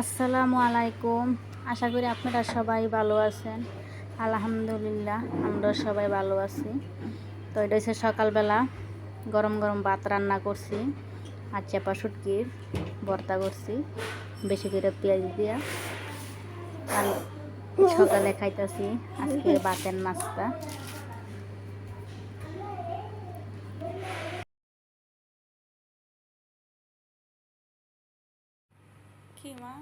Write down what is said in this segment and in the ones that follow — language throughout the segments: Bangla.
আসসালামু আলাইকুম। আশা করি আপনারা সবাই ভালো আছেন। আলহামদুলিল্লাহ আমরা সবাই ভালো আছি। তো এটা হচ্ছে সকালবেলা গরম গরম ভাত রান্না করছি, আর চেপা শুটকির ভর্তা করছি, বেশি করে পেঁয়াজ দিয়া। আর সকালে খাইতেছি আজকে বাতের নাস্তা কি মা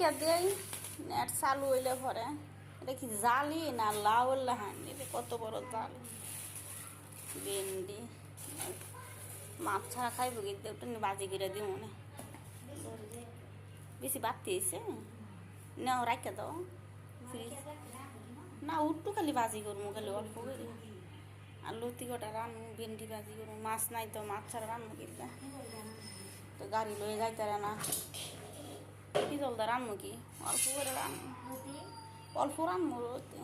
রাইকা দেই নেট চালু হইলে পরে। এটা কি জালি না লাউল হানি? এটা কত বড় জাল। ভেন্ডি। মাছ ছাড়া খাইব কিন্তু একটু বাজি করে দিব মনে বেশি বাড়তি হয়েছে নাও রাইকা দাও। ফ্রিজ না উঠটু খালি বাজি করব খালি অল্প করে। আর লতি কটা রান্নু ভেন্ডি ভাজি করব মাছ নাই তো, মাছ ছাড়া রান্নু কিনতে তো গাড়ি লয়ে যাইতারে না। কি চলতে রান্নু কি অল্প করে রান্নু অল্প রান্নু রোতে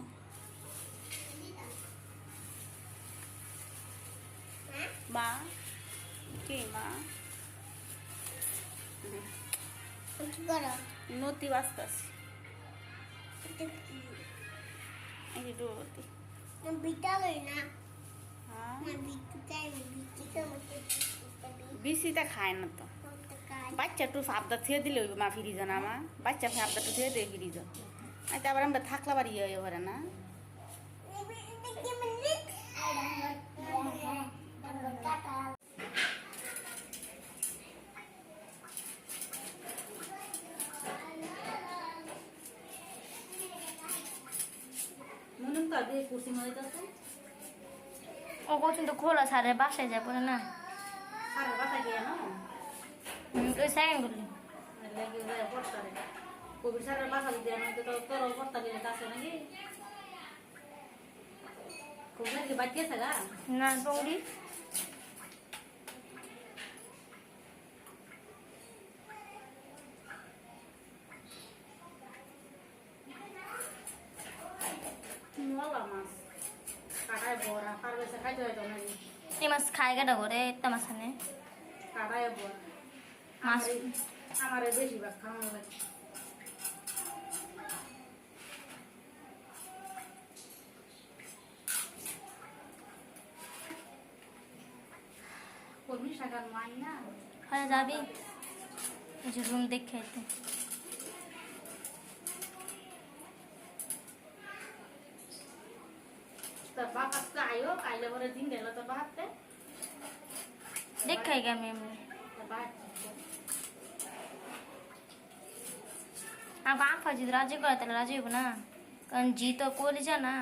মা কি মা নতি বাঁচতাছি এই না খায় না তো বাচ্চা একটু ফাবদা থুয়ে দিলে ওই মা না মা বাচ্চা ফাবদা একটু থুয়ে দিয়ে ফিরি যান আচ্ছা আবার আমরা থাকলা বাড়ি ইয়ে করে না। ও কিন্তু খোলা সারে বাসায় যায় পরে না। সারা বাসা গিয়ে না ওই সেকেন্ড করলি কবির সারের বাসা দিতে তোর পড়তা দিলে কাছে নাকি কবির কি বাচ্চা আছে গা না নাকি এই মাছ খাই গেটা করে একটা মাছ আনে কাটায় বড়া মাছ আমার বেশিরভাগ খাওয়ানো লাগে কর্মী শাখার মাই না হয়ে যাবি এই যে রুম দেখে তো তোর বাপ আজকে আইও কাইলে পরে দিন গেল তোর বাপতে দেখাই গে আমি এমনি তোর বাপ আর বাপ যদি রাজি করে তাহলে রাজি হইব না কারণ জি তো করি যা না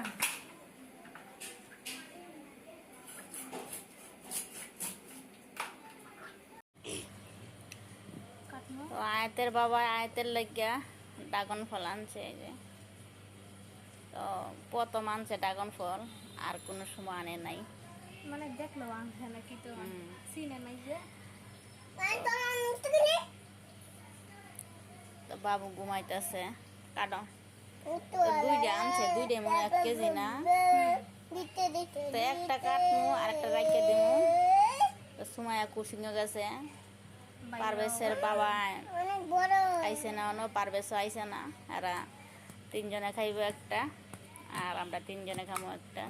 তো আয়তের বাবা আয়তের লাগিয়া ড্রাগন ফল আনছে এই যে তো প্রথম আনছে ড্রাগন ফল আর কোনো সময় আনে নাই মানে দেখল আনছে নাকি তো হুম। সিনে নাই যে তো বাবু ঘুমাইতেছে। কাটো। দুইটা আনছে দুইটা মনে এক কেজি না? তো একটা কাটমু আর একটা রাখে দিমু। তো সুমায়া কুসিং গেছে। পারভেশের বাবা। আইসে না অন্য পারভেশ আইসে না। এরা তিনজনে খাইব একটা আর আমরা তিনজনে খামো একটা।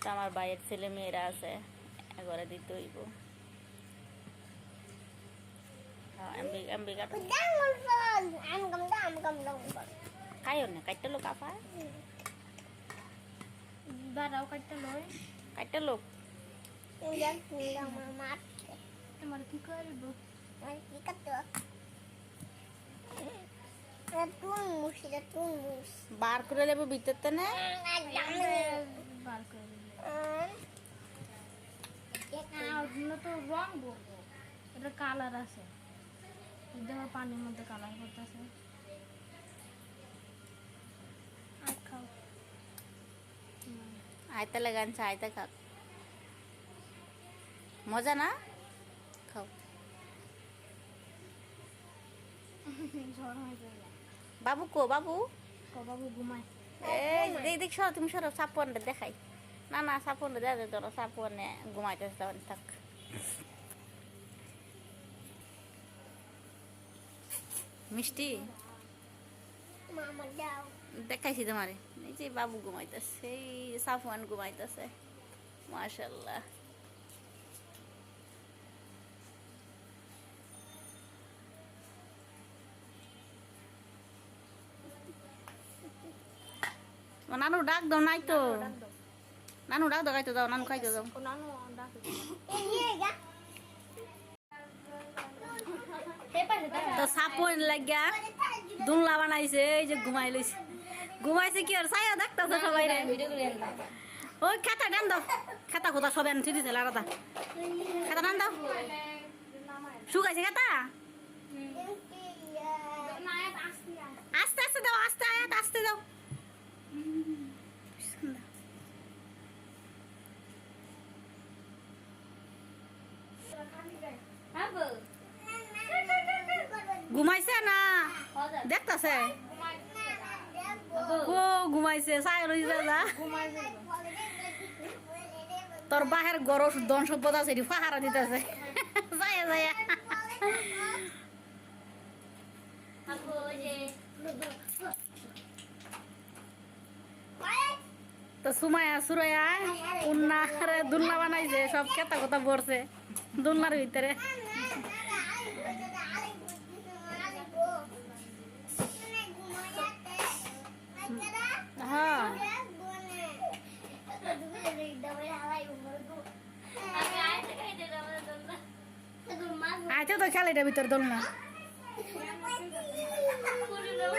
তো আমার ভাইয়ের ছেলে মেয়েরা আছে এগরে দিতে হইব। হ্যাঁ, এমবি এমবি কাটো ডাঙর ফল আম গম দাম গম লং ফল খাইও না কাটতে লোক আফা বারাও কাটতে লই কাটতে লোক ইয়া কিংডা মামার তোমার কি করব আর কি কাটো তুন মুশ এটা তুন মুশ বার করে লেবো ভিতরতে না বার করে আর তো রং বলব এটা কালার আছে দেখো পানির মধ্যে কালার করতেছে। আয়তা লাগানছে আয়তা খাক মজা না? খাও। বাবু কো বাবু? বাবু ঘুমায়। এই দেখ দেখ সর তুমি সর সাপনটা দেখাই। না না সাপনটা দেখা যায় তোরা সাপনে ঘুমাইতেছে তখন থাক। মিষ্টি? দেখাইছি তোমারে। এই যে বাবু ঘুমাইতেছে এই সাফওয়ান ঘুমাইতেছে। মাশাল্লাহ নানু ডাক দাও নাই তো। নানু ডাক দাও। খাইতে দাও নানু খাইতে দাও নানু ডাকে তো সাপন লাগিয়া দুনলা বানাইছে এই যে ঘুমাই লইছে। ঘুমাইছে কি আর? ছায়া দেখতেছে সবাই ওই খাতা ডান দাও। খাতা কোথা সবাই আনছি দিছে লাগাতা খাতা ডান দাও। শুকাইছে খাতা? আস্তে আস্তে দাও আস্তে আয়াত আস্তে দাও। আবো ঘুমাইছে না? দেখতাছে? ও, ঘুমাইছে ছায়া রইছে যা তোর বাহের গরম দন সভ্যত আছে ফাহারা দিতেছে। যায় যায় তো সুমায়া সুরয়া উন্নারে দুলনা বানাইছে, সব কেতা কথা পড়ছে দুলনার ভিতরে। খেলে এটার ভিতরে দোলনা করে দাও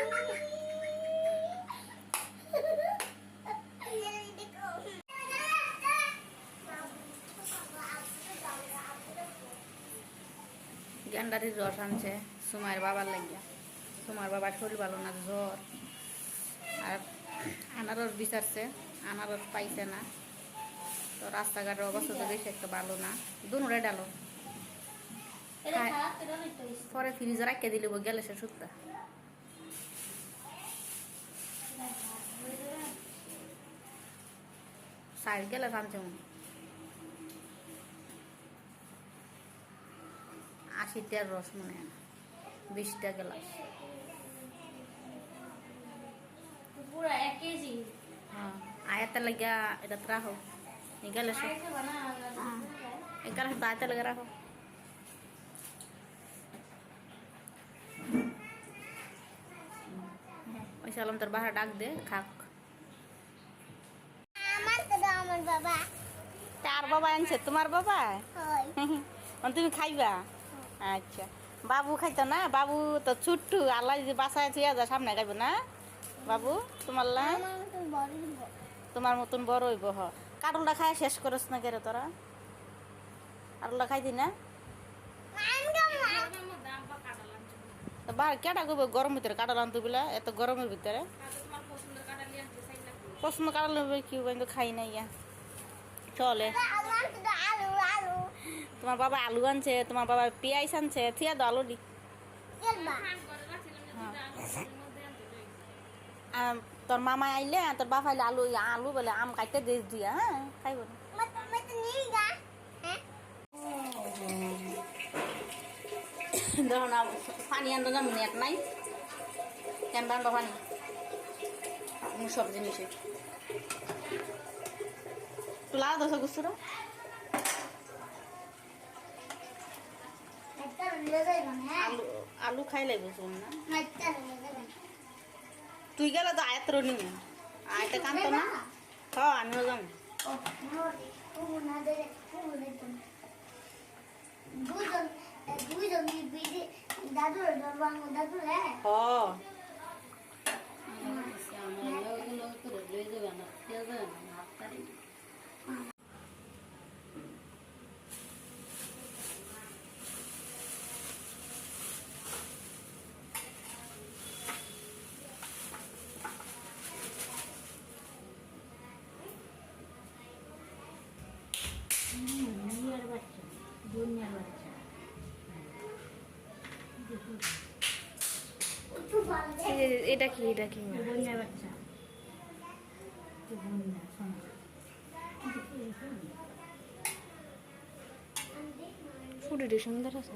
গেন্ডারির রস আনছে সুমায়ের বাবার লাগিয়া সুমার বাবার শরীর ভালো না, জ্বর। আর আনারস বিচারছে, আনারস পাইছে না। তো রাস্তাঘাটের অবস্থা তো বেশি একটা ভালো না। দুনুরে ডালো। পরে ফ্রিজে রাখতে দিলে গেলে সে সুত্তা সাইড গেলে আনছে মনে আশিটার রস মনে হয় বিশটা গেলাস পুরো এক কেজি। হ্যাঁ আয়াতে লাগিয়া এটা রাখো। গেলে সে আইতে বানা এই আয়াতে লাগে রাখো। সালাম তোর বাহার ডাক দে খাক। আমার তো আমার বাবা। তার বাবা আনছে তোমার বাবা? হয়। মানে তুমি খাইবা? আচ্ছা। বাবু খাইতো না? বাবু তো ছুট্টু আল্লাহ যে বাসায় থুয়া যা সামনে খাইব না? বাবু তোমার। তোমার মতন বড় হইব হ। কাটলটা খাই শেষ করস না কেরে তোরা? কাটলটা খাইতি না? তো বাহার কেটা করব গরম ভিতরে কাটাল আনতো বিলা এত গরমের ভিতরে। তোমার পছন্দের কাটা নিয়ে আসতে চাই না কি কিন্তু খাই না ইয়া। চলে। তোমার বাবা আলু আনছে তোমার বাবা পেঁয়াজ আনছে থিয়া দো আলু দি। চলবা খান করে রাখছিলাম যে দুটা আলুর মধ্যে আনতে লই আম, তোর মামা আইলে তোর বাপ আইলে আলু আলু বলে আম কাটতে দিস দিয়া হ্যাঁ খাইব না মত মত নিয়ে গা হ্যাঁ ধরো না পানি আনতে যাব এক নাই। কেন আনব পানি? সব জিনিসে। লাও দশ হ্যাঁ? আলু খাই লাগবে শুন না। তুই গেলে তো আয়াত রনি আয়তে কানতো না? হ্যাঁ আমিও দে। দুজন দুজন হ এটা কি এটা কি? ফুটি সুন্দর আছে